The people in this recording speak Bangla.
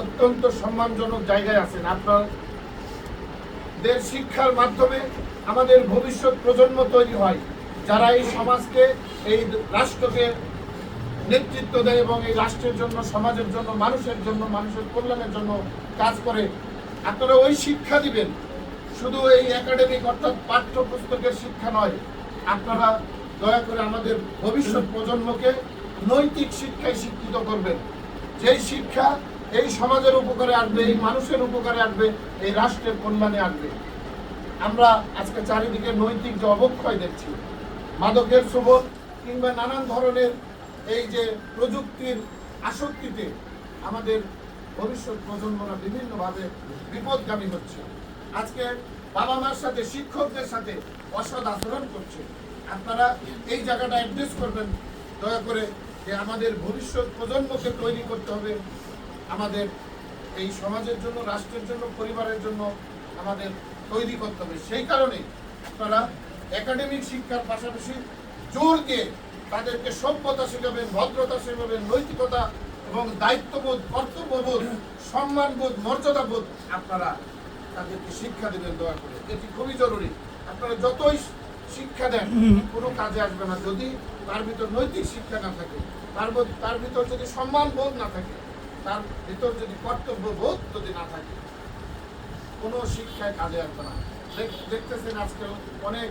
অত্যন্ত সম্মানজনক জায়গায় আছেন। আপনাদের শিক্ষার মাধ্যমে আমাদের ভবিষ্যৎ প্রজন্ম তৈরি হয়, যারা এই সমাজকে, এই রাষ্ট্রকে নেতৃত্ব দেয় এবং এই রাষ্ট্রের জন্য, সমাজের জন্য, মানুষের জন্য, মানুষের কল্যাণের জন্য কাজ করে। আপনারা ওই শিক্ষা দিবেন। শুধু এই একাডেমিক অর্থাৎ পাঠ্যপুস্তকের শিক্ষা নয়, আপনারা দয়া করে আমাদের ভবিষ্যৎ প্রজন্মকে নৈতিক শিক্ষায় শিক্ষিত করবেন। যেই শিক্ষা এই সমাজের উপকারে আসবে, এই মানুষের উপকারে আসবে, এই রাষ্ট্রের কল্যাণে আসবে। আমরা আজকে চারিদিকে নৈতিক যে অবক্ষয় দেখছি, মাদকের সুবোধ কিংবা নানান ধরনের এই যে প্রযুক্তির আসক্তিতে আমাদের ভবিষ্যৎ প্রজন্মরা বিভিন্নভাবে বিপদগামী হচ্ছে। আজকে বাবা মার সাথে, শিক্ষকদের সাথে অসৎ আচরণ করছে। আপনারা এই জায়গাটা অ্যাড্রেস করবেন, দয়া করে যে আমাদের ভবিষ্যৎ প্রজন্মকে তৈরি করতে হবে। আমাদের এই সমাজের জন্য, রাষ্ট্রের জন্য, পরিবারের জন্য আমাদের তৈরি করতে হবে। সেই কারণে তারা একাডেমিক শিক্ষার পাশাপাশি জোর দিয়ে তাদেরকে সভ্যতা শেখাবেন, ভদ্রতা শেখাবেন, নৈতিকতা এবং দায়িত্ববোধ, কর্তব্যবোধ, সম্মানবোধ, মর্যাদাবোধ আপনারা তাদেরকে শিক্ষা দেবেন দয়া করে। এটি খুবই জরুরি। আপনারা যতই শিক্ষা দেন, কোনো কাজে আসবে না। যদি তার ভিতর নৈতিক শিক্ষা না থাকে, তার তার ভিতর যদি সম্মান বোধ না থাকে, তার ভিতর যদি কর্তব্য বোধ যদি না থাকে, কোনো শিক্ষায় কাজে আসবে না। দেখতেছেন আজকে অনেক